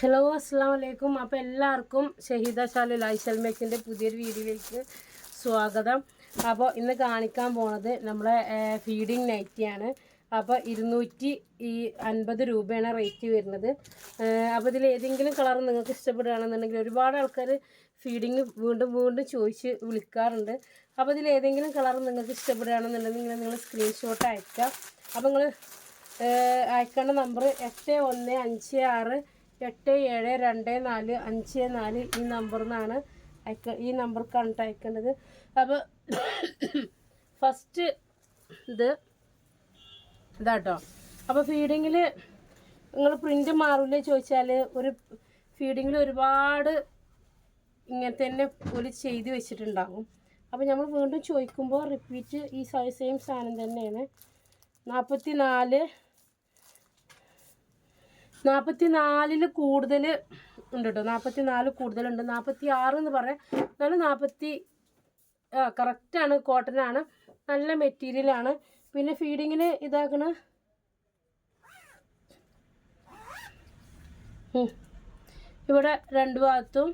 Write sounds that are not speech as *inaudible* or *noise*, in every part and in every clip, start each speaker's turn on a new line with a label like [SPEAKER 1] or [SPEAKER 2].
[SPEAKER 1] Hello അസ്സാം വലൈക്കും അപ്പോൾ എല്ലാവർക്കും ഷഹീദ ഷാലു ലൈസൽ മേക്കിന്റെ പുതിയൊരു വീഡിയോയിലേക്ക് സ്വാഗതം. അപ്പോൾ ഇന്ന് കാണിക്കാൻ പോണത് നമ്മളെ ഫീഡിങ് നൈറ്റിയാണ് അപ്പോൾ ഇരുന്നൂറ്റി ഈ അൻപത് രൂപയാണ് റേറ്റ് വരുന്നത്. അപ്പോൾ ഇതിൽ ഏതെങ്കിലും കളർ നിങ്ങൾക്ക് ഇഷ്ടപ്പെടുകയാണെന്നുണ്ടെങ്കിൽ ഒരുപാട് ആൾക്കാർ ഫീഡിങ് വീണ്ടും വീണ്ടും ചോദിച്ച് വിളിക്കാറുണ്ട്. അപ്പോൾ ഇതിൽ ഏതെങ്കിലും കളർ നിങ്ങൾക്ക് ഇഷ്ടപ്പെടുകയാണെന്നുണ്ടെങ്കിൽ നിങ്ങൾ സ്ക്രീൻഷോട്ട് അയക്കാം അപ്പോൾ നിങ്ങൾ അയക്കേണ്ട നമ്പർ എട്ട് ഒന്ന് അഞ്ച് ആറ് എട്ട് ഏഴ് രണ്ട് നാല് അഞ്ച് നാല് ഈ നമ്പറിൽ നിന്നാണ് അയക്ക ഈ നമ്പർ കണ്ട് അയക്കേണ്ടത്. അപ്പോൾ ഫസ്റ്റ് *coughs* ഇത് ഇതാട്ടോ. അപ്പോൾ ഫീഡിങ്ങിൽ നിങ്ങൾ പ്രിന്റ് മാറില്ലേ ചോദിച്ചാൽ ഒരു ഫീഡിങ്ങിൽ ഒരുപാട് ഇങ്ങനെ തന്നെ ഒരു ചെയ്ത് വെച്ചിട്ടുണ്ടാകും അപ്പോൾ നമ്മൾ വീണ്ടും ചോദിക്കുമ്പോൾ റിപ്പീറ്റ് ഈ സെയിം സാധനം തന്നെയാണ്. നാൽപ്പത്തി നാല് നാൽപ്പത്തി നാലിൽ കൂടുതൽ ഉണ്ട് കേട്ടോ നാൽപ്പത്തി നാല് കൂടുതലുണ്ട്. നാൽപ്പത്തി ആറ് എന്ന് പറയാം. എന്നാലും നാൽപ്പത്തി ആ കറക്റ്റാണ് കോട്ടനാണ് നല്ല മെറ്റീരിയലാണ് പിന്നെ ഫീഡിങ്ങിന് ഇതാക്കണ. ഇവിടെ രണ്ട് ഭാഗത്തും.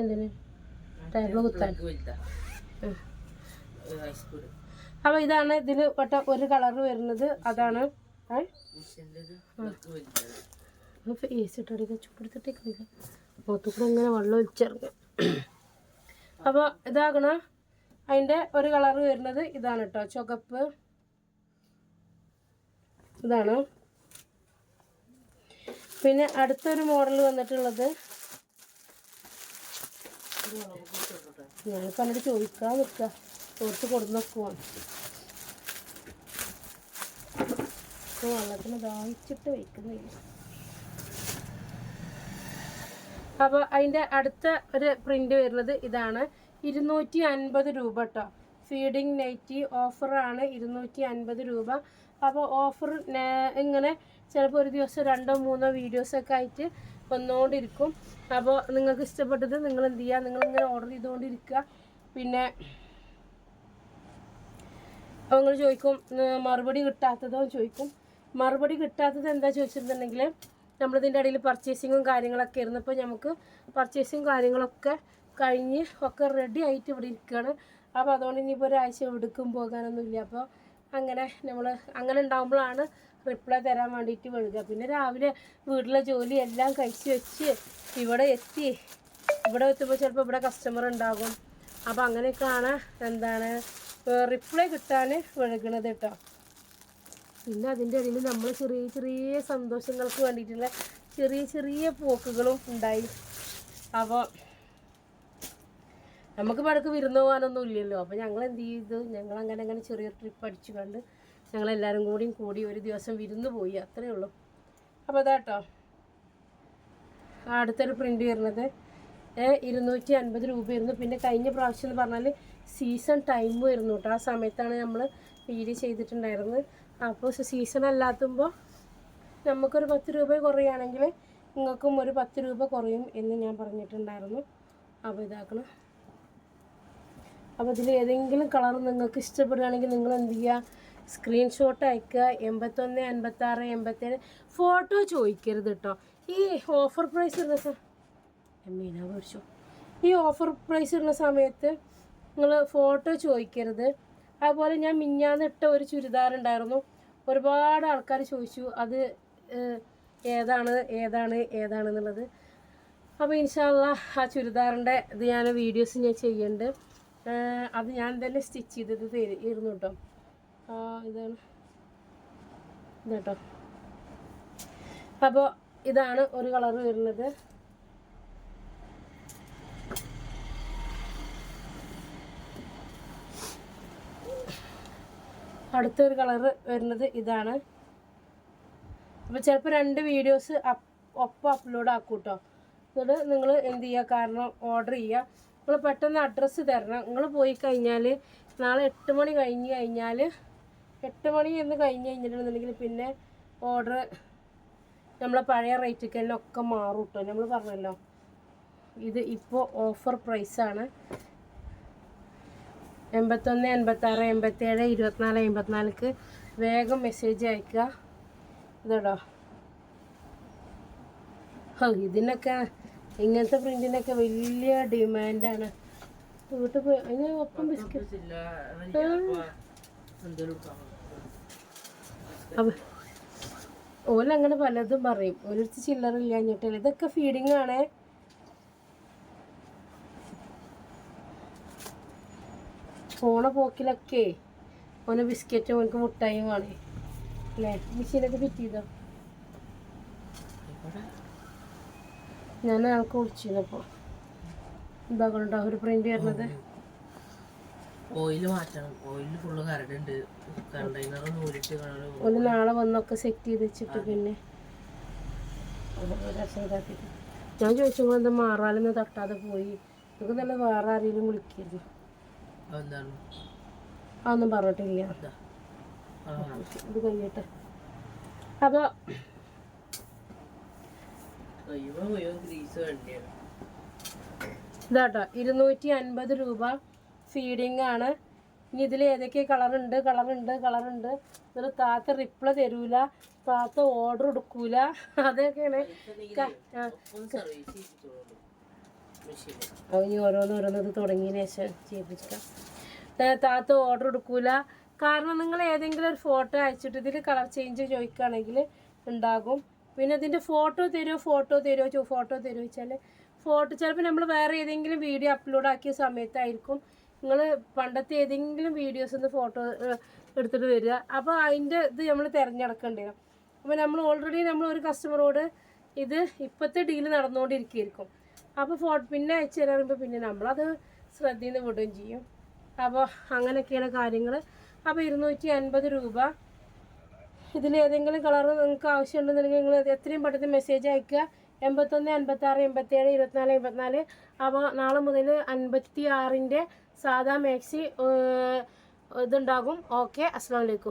[SPEAKER 1] എന്തിന്? ടേബിൾ കുത്താൻ. അപ്പോൾ ഇതാണ് ഇതിൽ പെട്ട ഒരു കളർ വരുന്നത്. അതാണ്. കൂടെ ഇങ്ങനെ വെള്ളം ഒലിച്ചിറങ്ങും അപ്പോൾ ഇതാകണ. അതിന്റെ ഒരു കളർ വരുന്നത് ഇതാണ് കേട്ടോ ചുവപ്പ്. ഇതാണ്. പിന്നെ അടുത്തൊരു മോഡൽ വന്നിട്ടുള്ളത്. ഞാനിപ്പോൾ പണ്ടിട്ട് ചോദിക്കാൻ നിൽക്കുക ചോദിച്ച് കൊടുന്ന് വെക്കുവാണ്. ഇപ്പോൾ വെള്ളത്തിന് ദാഹിച്ചിട്ട് വയ്ക്കുന്നില്ല അപ്പോൾ അതിന്റെ അടുത്ത ഒരു പ്രിന്റ് വരുന്നത് ഇതാണ്. ഇരുന്നൂറ്റി അൻപത് രൂപ കേട്ടോ ഫീഡിങ് നൈറ്റി ഓഫറാണ് ഇരുന്നൂറ്റി അൻപത് രൂപ. അപ്പോൾ ഓഫർ ഇങ്ങനെ ചിലപ്പോൾ ഒരു ദിവസം രണ്ടോ മൂന്നോ വീഡിയോസൊക്കെ ആയിട്ട് വന്നുകൊണ്ടിരിക്കും അപ്പോൾ നിങ്ങൾക്ക് ഇഷ്ടപ്പെട്ടത് നിങ്ങൾ എന്ത് ചെയ്യുക നിങ്ങളിങ്ങനെ ഓർഡർ ചെയ്തുകൊണ്ടിരിക്കുക പിന്നെ അപ്പോൾ നിങ്ങൾ ചോദിക്കും മറുപടി കിട്ടാത്തതോ? ചോദിക്കും. മറുപടി കിട്ടാത്തത് എന്താ ചോദിച്ചിട്ടുണ്ടെങ്കിൽ നമ്മളിതിന്റെ ഇടയിൽ പർച്ചേസിങ്ങും കാര്യങ്ങളൊക്കെ ആയിരുന്നു. നമുക്ക് പർച്ചേസിങ് കാര്യങ്ങളൊക്കെ കഴിഞ്ഞ് ഒക്കെ റെഡി ആയിട്ട് ഇവിടെ ഇരിക്കുകയാണ് അപ്പോൾ അതുകൊണ്ട് ഇനിയിപ്പോൾ ഒരാഴ്ച എടുക്കും പോകാനൊന്നുമില്ല അപ്പോൾ അങ്ങനെ നമ്മൾ അങ്ങനെ ഉണ്ടാകുമ്പോഴാണ് റിപ്ലൈ തരാൻ വേണ്ടിയിട്ട് വഴുകുക പിന്നെ രാവിലെ വീട്ടിലെ ജോലി എല്ലാം കഴിച്ച് വെച്ച് ഇവിടെ എത്തി. ഇവിടെ എത്തുമ്പോൾ ചിലപ്പോൾ ഇവിടെ കസ്റ്റമർ ഉണ്ടാകും. അപ്പോൾ അങ്ങനെയൊക്കെയാണ് എന്താണ് റിപ്ലൈ കിട്ടാൻ വഴുകണത് കേട്ടോ. പിന്നെ അതിന്റെ ഇടയിൽ നമ്മൾ ചെറിയ ചെറിയ സന്തോഷങ്ങൾക്ക് വേണ്ടിയിട്ടുള്ള ചെറിയ ചെറിയ പോക്കുകളും ഉണ്ടായി. അപ്പോൾ നമുക്ക് പടക്ക് വിരുന്ന് പോകാനൊന്നും ഇല്ലല്ലോ. അപ്പോൾ ഞങ്ങൾ എന്ത് ചെയ്തു? ഞങ്ങൾ അങ്ങനെ അങ്ങനെ ചെറിയ ട്രിപ്പ് അടിച്ചു കണ്ട് ഞങ്ങളെല്ലാവരും കൂടിയും കൂടി ഒരു ദിവസം വിരുന്ന് പോയി. അത്രയേ ഉള്ളൂ. അപ്പോൾ അതാട്ടോ അടുത്തൊരു പ്രിന്റ് വരുന്നത്. ഇരുന്നൂറ്റി അൻപത് രൂപയായിരുന്നു. പിന്നെ കഴിഞ്ഞ പ്രാവശ്യം എന്ന് പറഞ്ഞാൽ സീസൺ ടൈം ആയിരുന്നു കേട്ടോ ആ സമയത്താണ് നമ്മൾ വീഡിയോ ചെയ്തിട്ടുണ്ടായിരുന്നത്. അപ്പോൾ സീസൺ അല്ലാത്തുമ്പോൾ നമുക്കൊരു പത്ത് രൂപ കുറയുകയാണെങ്കിൽ നിങ്ങൾക്കും ഒരു പത്ത് രൂപ കുറയും എന്ന് ഞാൻ പറഞ്ഞിട്ടുണ്ടായിരുന്നു. അപ്പോൾ ഇതാക്കണം. അപ്പോൾ ഇതിൽ ഏതെങ്കിലും കളർ നിങ്ങൾക്ക് ഇഷ്ടപ്പെടുകയാണെങ്കിൽ നിങ്ങൾ എന്ത് ചെയ്യുക സ്ക്രീൻഷോട്ട് അയക്കുക. എൺപത്തൊന്ന് അൻപത്താറ് എൺപത്തേഴ്. ഫോട്ടോ ചോദിക്കരുത് കേട്ടോ ഈ ഓഫർ പ്രൈസ് മീന മേടിച്ചു. ഈ ഓഫർ പ്രൈസ് ഇടുന്ന സമയത്ത് നിങ്ങൾ ഫോട്ടോ ചോദിക്കരുത്. അതുപോലെ ഞാൻ മിഞ്ഞാന്നിട്ട ഒരു ചുരിദാർ ഉണ്ടായിരുന്നു. ഒരുപാട് ആൾക്കാർ ചോദിച്ചു അത് ഏതാണ് ഏതാണ് ഏതാണ് ഏതാണെന്നുള്ളത് അപ്പോൾ ഇൻഷാല്ല ആ ചുരിദാറിന്റെ ഇത് ഞാൻ വീഡിയോസ് ഞാൻ ചെയ്യുന്നുണ്ട് അത് ഞാൻ തന്നെ സ്റ്റിച്ച് ചെയ്തത് ഇരുന്നു കേട്ടോ. ഇതാണ്. ഇതാട്ടോ. അപ്പോൾ ഇതാണ് ഒരു കളർ വരുന്നത്. അടുത്തൊരു കളർ വരുന്നത് ഇതാണ്. അപ്പോൾ ചിലപ്പോൾ രണ്ട് വീഡിയോസ് ഒപ്പം അപ്ലോഡ് ആക്കും കേട്ടോ എന്നിട്ട് നിങ്ങൾ എന്ത് ചെയ്യുക കാരണം ഓർഡർ ചെയ്യുക നിങ്ങൾ പെട്ടെന്ന് അഡ്രസ്സ് തരണം. നിങ്ങൾ പോയി കഴിഞ്ഞാൽ നാളെ എട്ട് മണി കഴിഞ്ഞ് കഴിഞ്ഞാൽ എട്ട് മണി എന്ന് കഴിഞ്ഞ് കഴിഞ്ഞിട്ടുണ്ടെന്നുണ്ടെങ്കിൽ പിന്നെ ഓർഡർ നമ്മളെ പഴയ റേറ്റിക്ക് തന്നെ ഒക്കെ മാറും കേട്ടോ നമ്മൾ പറഞ്ഞല്ലോ. ഇത് ഇപ്പോൾ ഓഫർ പ്രൈസാണ് എൺപത്തൊന്ന് എൺപത്താറ് എൺപത്തേഴ് ഇരുപത്തിനാല് എൺപത്തിനാലിക്ക് വേഗം മെസ്സേജ് അയക്കുക ഇതടോ. ഓ ഇതിനൊക്കെ ഇങ്ങനത്തെ പ്രിന്റിനൊക്കെ വലിയ ഡിമാൻഡാണ്. വീട്ടിൽ പോയി അതിന് ഒപ്പം ബിസ്ക്കറ്റ് അപ്പൊ ഓലങ്ങനെ പലതും പറയും. ഓരോരുത്തർ ചില്ലറില്ല എന്നിട്ടില്ല ഇതൊക്കെ ഫീഡിങ് ആണേ. പോണ പോക്കിലൊക്കെ ഓന് ബിസ്ക്കറ്റും ഓനക്ക് മുട്ടായും വേണേ. അല്ലേ? മെഷീനൊക്കെ ഫിറ്റ് ചെയ്തോ? ഞാൻ ആൾക്ക് വിളിച്ചിരുന്നപ്പോൾ എന്താ ഒരു പ്രിന്റ് വരുന്നത്?
[SPEAKER 2] ഓയിൽ മാറ്റണം. ഓയിൽ ഫുള്ള് കരടുണ്ട് കണ്ടെയ്നർ നൂലിട്ട്
[SPEAKER 1] ഒന്ന് നാളെ വന്നൊക്കെ സെറ്റ് ചെയ്ത് വെച്ചിട്ട് പിന്നെ. ഞാൻ ചോദിച്ചു എന്താ മാറാലെന്ന് തട്ടാതെ പോയി? നമുക്ക് നല്ല വേറെ ആരെങ്കിലും വിളിക്കായിരുന്നു
[SPEAKER 2] എന്താണ്
[SPEAKER 1] അതൊന്നും പറഞ്ഞിട്ടില്ല.
[SPEAKER 2] ഇതാ.
[SPEAKER 1] കഴിയട്ടെ അപ്പോൾ ഇതാട്ടോ ഇരുന്നൂറ്റി അൻപത് രൂപ ഫീഡിങ് ആണ്. ഇനി ഇതിൽ ഏതൊക്കെ കളറുണ്ട് കളറുണ്ട് കളറുണ്ട് ഇതിൽ താത്ത റിപ്ലൈ തരൂല താത്ത ഓർഡർ എടുക്കൂല. അതൊക്കെയാണ്
[SPEAKER 2] മെഷീൻ
[SPEAKER 1] ഇനി ഓരോന്നോരോന്ന് ഇത് തുടങ്ങിയതിന് ശേഷം ചെയ്യിപ്പിച്ചിട്ടാം. താത്ത ഓർഡർ എടുക്കൂല. കാരണം നിങ്ങൾ ഏതെങ്കിലും ഒരു ഫോട്ടോ അയച്ചിട്ട് ഇതിൽ കളർ ചേഞ്ച് ചോദിക്കുകയാണെങ്കിൽ ഉണ്ടാകും. പിന്നെ ഇതിന്റെ ഫോട്ടോ തരുമോ ഫോട്ടോ തരുമോ ഫോട്ടോ തരുമോ വെച്ചാൽ ഫോട്ടോ ചിലപ്പോൾ നമ്മൾ വേറെ ഏതെങ്കിലും വീഡിയോ അപ്ലോഡ് ആക്കിയ സമയത്തായിരിക്കും. നിങ്ങൾ പണ്ടത്തെ ഏതെങ്കിലും വീഡിയോസ് ഒന്ന് ഫോട്ടോ എടുത്തിട്ട് വരിക. അപ്പോൾ അതിന്റെ ഇത് നമ്മൾ തിരഞ്ഞെടുക്കേണ്ടി വരും. അപ്പോൾ നമ്മൾ ഓൾറെഡി നമ്മൾ ഒരു കസ്റ്റമറോട് ഇത് ഇപ്പോഴത്തെ ഡീൽ നടന്നുകൊണ്ടിരിക്കുകയായിരിക്കും അപ്പോൾ ഫോട്ടോ പിന്നെ അയച്ചു തരാറുമ്പോൾ പിന്നെ നമ്മളത് ശ്രദ്ധയിൽ നിന്ന് വിടുകയും ചെയ്യും. അപ്പോൾ അങ്ങനെയൊക്കെയാണ് കാര്യങ്ങൾ അപ്പോൾ ഇരുന്നൂറ്റി അൻപത് രൂപ. ഇതിൽ ഏതെങ്കിലും കളർ നിങ്ങൾക്ക് ആവശ്യമുണ്ടെന്നുണ്ടെങ്കിൽ നിങ്ങൾ എത്രയും പെട്ടെന്ന് മെസ്സേജ് അയക്കുക. എൺപത്തൊന്ന് എൺപത്താറ് എൺപത്തേഴ് ഇരുപത്തിനാല് എൺപത്തിനാല്. അപ്പോൾ നാളെ മുതൽ അൻപത്തി ആറിന്റെ സാധാ മാക്സി ഇതുണ്ടാകും. ഓക്കെ അസ്സാം വലൈക്കും